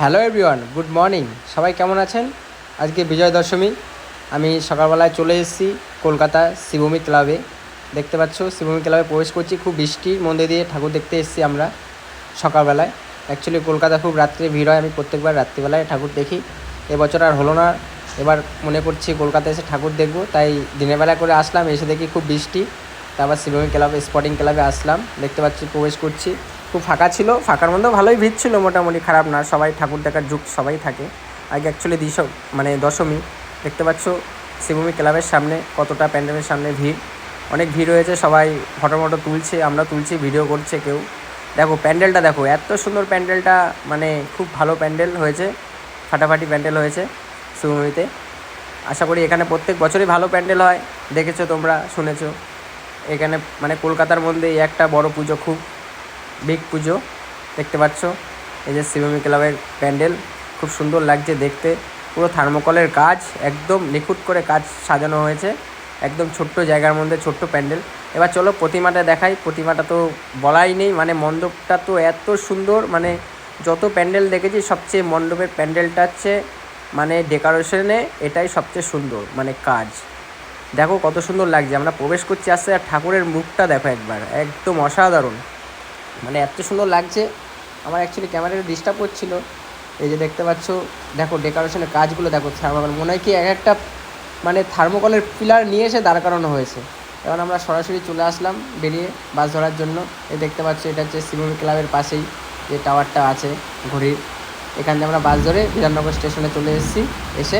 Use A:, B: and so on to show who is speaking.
A: Hello everyone good morning সবাই কেমন আছেন? আজকে বিজয় দশমী আমি সকালবেলায় চলে এসেছি কলকাতা শিবভূমি ক্লাবে। দেখতে পাচ্ছ, শিবভূমি ক্লাবে প্রবেশ করছি। খুব বৃষ্টির মধ্যে দিয়ে ঠাকুর দেখতে এসেছি আমরা সকালবেলায়। অ্যাকচুয়ালি কলকাতা খুব রাত্রে ভিড় হয়। আমি প্রত্যেকবার রাত্রিবেলায় ঠাকুর দেখি। এবছর আর হলো না। এবার মনে করছি কলকাতা এসে ঠাকুর দেখব। তাই দিনের বেলা করে আসলাম, এসে দেখি খুব বৃষ্টি। তারপর শিবভূমি ক্লাবে স্পটিং ক্লাবে আসলাম। দেখতে পাচ্ছি, প্রবেশ করছি। খুব ফাঁকা ছিল, ফাঁকার মধ্যেও ভালোই ভিড় ছিল, মোটামুটি খারাপ না। সবাই ঠাকুর দেখার যুগ, সবাই থাকে। আগে অ্যাকচুয়ালি দিশ মানে দশমী। দেখতে পাচ্ছ শিবভূমি ক্লাবের সামনে কতটা প্যান্ডেলের সামনে ভিড়। অনেক ভিড় হয়েছে সবাই ফটো মটো তুলছে, আমরা তুলছি ভিডিও করছে কেউ। দেখো, প্যান্ডেলটা দেখো, এত সুন্দর প্যান্ডেলটা মানে খুব ভালো প্যান্ডেল হয়েছে, ফাটাফাটি প্যান্ডেল হয়েছে শিবভূমিতে আশা করি এখানে প্রত্যেক বছরই ভালো প্যান্ডেল হয়, দেখেছ তোমরা, শুনেছো। এখানে মানে কলকাতার মধ্যে এই একটা বড় পুজো, খুব বিগ পুজো, দেখতে পাচ্ছ? এই যে শিবমী ক্লাবের প্যান্ডেল, খুব সুন্দর লাগছে দেখতে। পুরো থার্মোকলের কাজ, একদম নিখুঁত করে কাজ সাজানো হয়েছে। একদম ছোট্ট জায়গার মধ্যে, ছোট্ট প্যান্ডেল। এবার চলো প্রতিমাটা দেখাই। প্রতিমাটা তো বলাই নেই মানে মণ্ডপটা তো এত সুন্দর মানে যত প্যান্ডেল দেখেছি, সবচেয়ে মণ্ডপের প্যান্ডেলটা হচ্ছে মানে ডেকোরেশনে এটাই সবচেয়ে সুন্দর মানে কাজ। দেখো কত সুন্দর লাগছে, আমরা প্রবেশ করছি আসতে আর ঠাকুরের মুখটা দেখো একবার, একদম অসাধারণ। মানে এত সুন্দর লাগছে, আমার অ্যাকচুয়ালি ক্যামেরাটা ডিস্টার্ব করছিল, এই যে দেখতে পাচ্ছ, দেখো ডেকোরেশনের কাজগুলো দেখো থার্মোকল মনে হয় কি এক একটা মানে থার্মোকলের পিলার নিয়ে এসে দাঁড় করানো হয়েছে। এখন আমরা সরাসরি চলে আসলাম বেরিয়ে বাস ধরার জন্য, এই দেখতে পাচ্ছ এটা হচ্ছে শিবমী ক্লাবের পাশেই যে টাওয়ারটা আছে ঘড়ির, এখান থেকে আমরা বাস ধরে বিধাননগর স্টেশনে চলে এসেছি, এসে